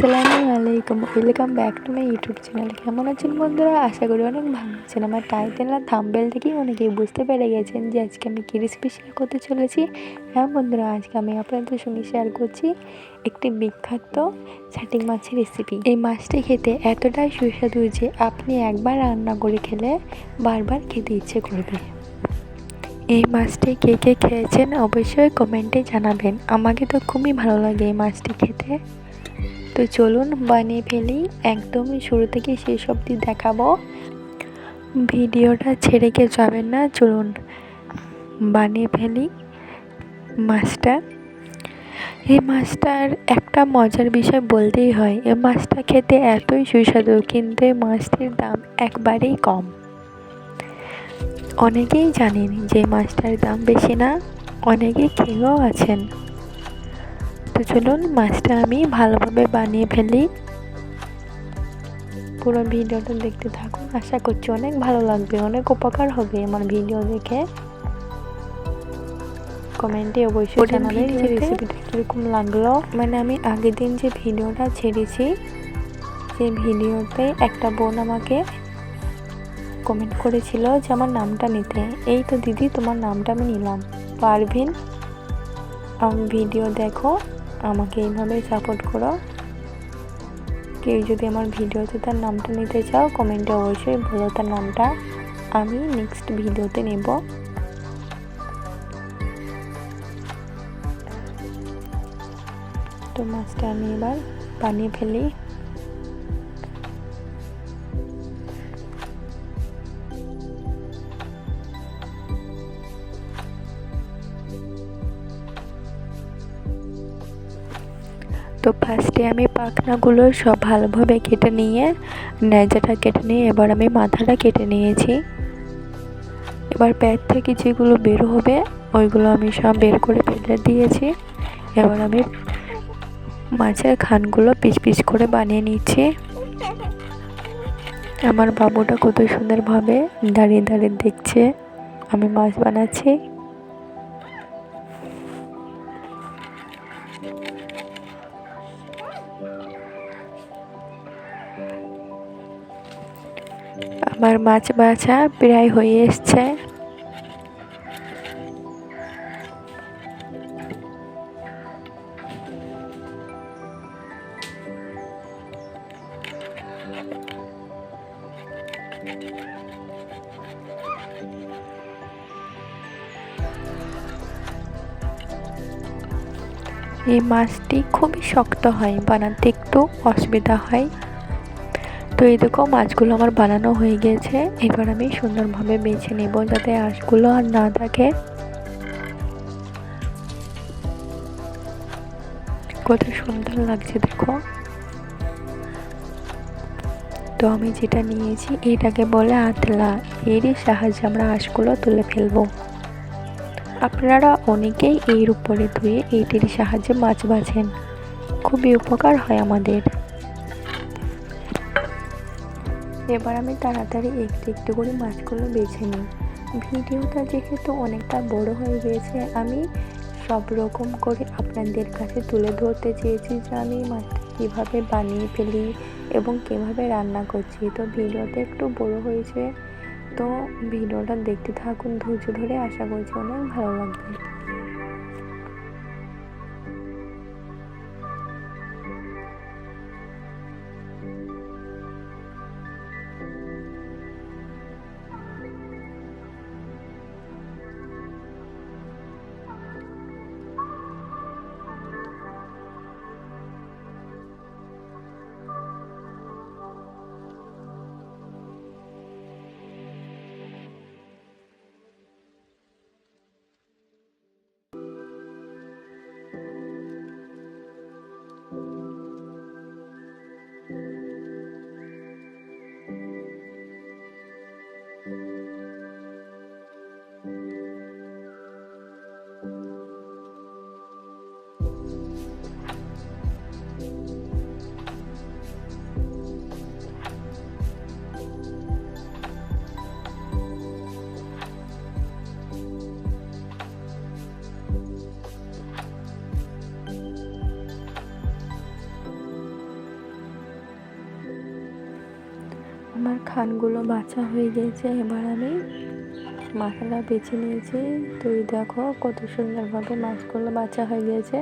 আসসালামু আলাইকুম, welcome back to my YouTube channel. কেমন আছেন বন্ধুরা? আশা করি অনেক ভালো আছেন। আমার টাইটেল আর থাম্বেল থেকেই অনেকেই বুঝতে পেরে গেছেন যে আজকে আমি কী রেসিপি শেয়ার করতে চলেছি। হ্যাঁ বন্ধুরা, আজকে আমি আপনাদের সঙ্গে শেয়ার করছি একটি বিখ্যাত ছাটিং মাছের রেসিপি এই মাছটি খেতে এতটাই সুস্বাদু যে আপনি একবার রান্না করে খেলে বারবার খেতে ইচ্ছে করবে। এই মাছটি কে কে খেয়েছেন অবশ্যই কমেন্টে জানাবেন। আমাকে তো খুবই ভালো লাগে এই মাছটি খেতে। তো চলুন বানিয়ে ফেলি। একদম শুরু থেকে শেষ অবধি দেখাবো। ভিডিওটা ছেড়ে কে যাবেন না, চলুন বানিয়ে ফেলি মাছটা। এই মাছটার একটা মজার বিষয় বলতেই হয়, এই মাছটা খেতে এতই সুস্বাদু, কিন্তু এই মাছটির দাম একবারেই কম। অনেকেই জানেন যে মাছটার দাম বেশি না অনেকেই খেয়েও আছেন। তো চলুন মাছটা আমি ভালোভাবে বানিয়ে ফেলি। পুরো ভিডিওটা দেখতে থাকুন। আশা করছি অনেক ভালো লাগবে অনেক উপকার হবে আমার ভিডিও দেখে। কমেন্টে অবশ্যই জানাবেন যে রেসিপিটা কীরকম লাগল। মানে আমি আগের দিন যে ভিডিওটা ছেড়েছি সেই ভিডিওতে একটা বোন আমাকে কমেন্ট করেছিল যে আমার নামটা নিতে। এই তো দিদি তোমার নামটা আমি নিলাম। পারভিন ভিডিও দেখো। আমাকে এইভাবেই সাপোর্ট করো। কেউ যদি আমার ভিডিওতে তার নামটা নিতে চাও, কমেন্টে অবশ্যই বলো তার নামটা। আমি নেক্সট ভিডিওতে নেব। তো মাছটা আমি এবার বানিয়ে ফেলি। তো ফার্স্টে আমি পাখনাগুলো সব ভালোভাবে কেটে নিয়ে ন্যাজাটা কেটে নিয়ে, এবার আমি মাথাটা কেটে নিয়েছি। এবার প্যাট থেকে যেগুলো বের হবে, ওইগুলো আমি সব বের করে ফেলে দিয়েছি। এবার আমি মাছের খানগুলো পিস পিস করে বানিয়ে নিচ্ছি। আমার বাবুটা কত সুন্দরভাবে দাঁড়িয়ে দাঁড়িয়ে দেখছে। আমি মাছ বানাচ্ছি। আমার মাছ বাছা প্রায় হয়ে এসছে। এই মাছটি খুবই শক্ত হয়, বানাতে একটু অসুবিধা হয়। তো এই দেখো মাছগুলো আমার বানানো হয়ে গেছে। এবার আমি সুন্দরভাবে বেছে নেব যাতে আঁশগুলো আর না থাকে। কত সুন্দর লাগছে দেখো। তো আমি যেটা নিয়েছি, এটাকে বলে আতলা। এরই সাহায্যে আমরা আঁশগুলো তুলে ফেলব। আপনারা অনেকেই এর উপরে ধুয়ে এইটির সাহায্যে মাছ বাছেন খুবই উপকার হয় আমাদের। এবার আমি তাড়াতাড়ি একটু একটু করে মাছগুলো বেছে নিই। ভিডিওটা যেহেতু অনেকটা বড় হয়ে গিয়েছে। আমি সব রকম করে আপনাদের কাছে তুলে ধরতে চেয়েছি যে আমি মাছটা কীভাবে বানিয়ে ফেলি এবং কীভাবে রান্না করছি। তো ভিডিওটা একটু বড় হয়েছে। তো ভিডিওটা দেখতে থাকুন, ধৈর্য ধরে। আশা করছি অনেক ভালো লাগবে। আমার খানগুলো বাছা হয়ে গেছে। এবার আমি মাথাটা বেছে নিয়েছি। তুই দেখো কত সুন্দরভাবে মাছগুলো বাছা হয়ে গেছে।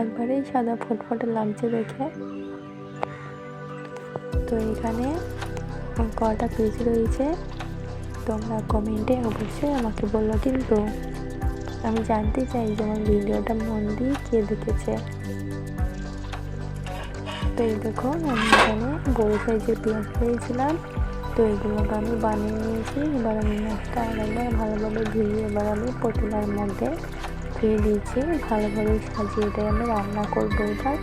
একবারেই সাদা ফটফটে লাগছে দেখে। তো এখানে কটা পিস রয়েছে। তোমরা কমেন্টে অবশ্যই আমাকে বলো কিন্তু আমি জানতে চাই যে আমার ভিডিওটা মন দিয়ে কে দেখেছে। এই দেখো, আমি এখানে বড় সাইজের পেঁয়াজ পেয়েছিলাম তো এগুলোকে আমি বানিয়ে নিয়েছি। এবার আমি মাছটা আরেকবার ভালোভাবে ধুয়ে, এবার আমি পটলার মধ্যে ধুয়ে দিয়েছি। ভালোভাবে সাজিয়ে এটাই আমি রান্না করব এবার।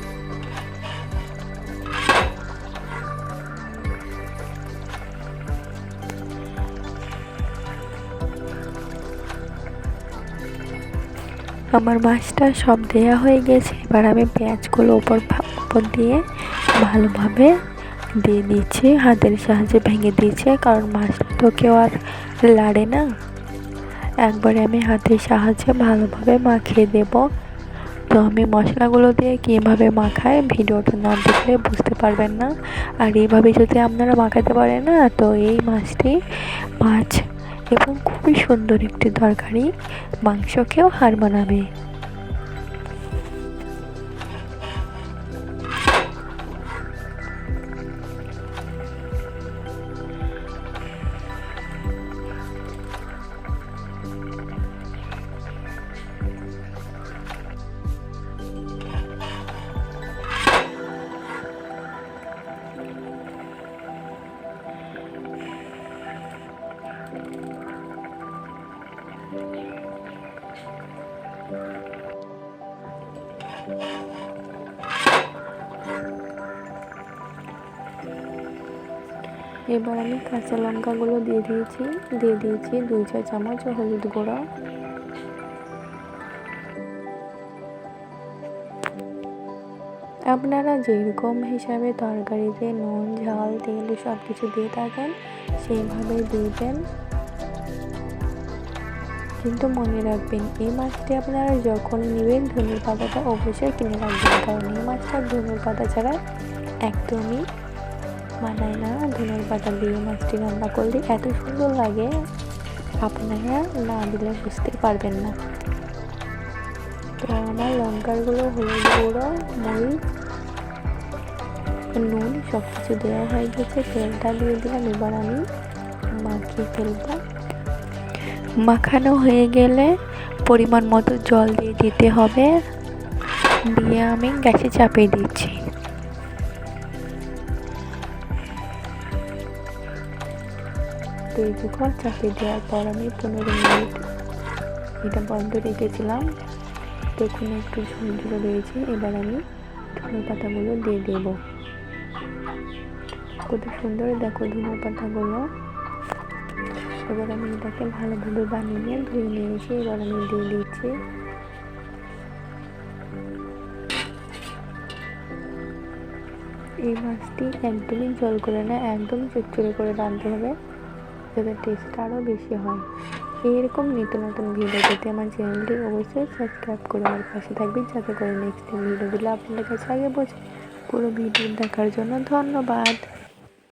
আমার মাছটা সব দেয়া হয়ে গেছে। এবার আমি পেঁয়াজগুলো ওপর ওপর দিয়ে ভালোভাবে দিয়ে দিচ্ছি। হাতের সাহায্যে ভেঙে দিয়েছে, কারণ মাছটা তো কেউ আর লাড়ে না। একবারে আমি হাতের সাহায্যে ভালোভাবে মাখিয়ে দেব। তো আমি মশলাগুলো দিয়ে কীভাবে মাখায় ভিডিওটা না দেখলে বুঝতে পারবেন না। আর এইভাবে যদি আপনারা মাখাতে পারেন না, তো এই মাছটি মাছ এবং খুবই সুন্দর একটি তরকারি। মাংসকেও হার মানাবে। এবার আমি কাঁচা লঙ্কাগুলো দিয়ে দিয়েছি দিয়ে দিয়েছি দুই চা চামচ হলুদ গুঁড়ো। আপনারা যেরকম হিসাবে তরকারিতে নুন, ঝাল, তেল সব কিছু দিয়ে থাকেন, সেইভাবে দিবেন কিন্তু মনে রাখবেন, এই মাছটি আপনারা যখন নেবেন ধনুর পাতাটা অবশ্যই কিনে রাখবেন। কারণ এই মাছটা ধনুর পাতা ছাড়া একদমই মানায় না। ধনের পাতা দিয়ে মাছটি রান্না করলে এত সুন্দর লাগে, আপনারা না দিলে বুঝতে পারবেন না। তো আমার লঙ্কারগুলো হলুদ গুঁড়ো, মরিচ, নুন সব কিছু দেওয়া হয়ে গেছে। তেলটা দিয়ে দিলাম, এবার আমি মাখিয়ে ফেলব। মাখানো হয়ে গেলে পরিমাণ মতো জল দিয়ে দিতে হবে। দিয়ে আমি গ্যাসে চাপিয়ে দিচ্ছি। ঘর চাপিয়ে দেওয়ার পর আমি পনেরো মিনিট এটা বন্ধ রেখেছিলাম। দেখুন একটু ঝুল ঝুলে রয়েছে এবার আমি ধনে পাতাগুলো দিয়ে দেব। কত সুন্দর দেখো ধনে পাতাগুলো। এবার আমি এটাকে ভালোভাবে বানিয়ে নিয়ে ধুয়ে নিয়েছি এবার আমি দিয়ে দিচ্ছি। এই মাছটি একদমই জল করে না, একদম চুরচুরে করে রাঁধতে হবে যাতে টেস্টটা আরও বেশি হয়। এরকম নিত্য নতুন ভিডিও পেতে আমার চ্যানেলটি অবশ্যই সাবস্ক্রাইব করে আমার পাশে থাকবেন, যাতে করে নেক্সট ভিডিওগুলো আপনাদের কাছে আগে পৌঁছে পুরো ভিডিও দেখার জন্য ধন্যবাদ।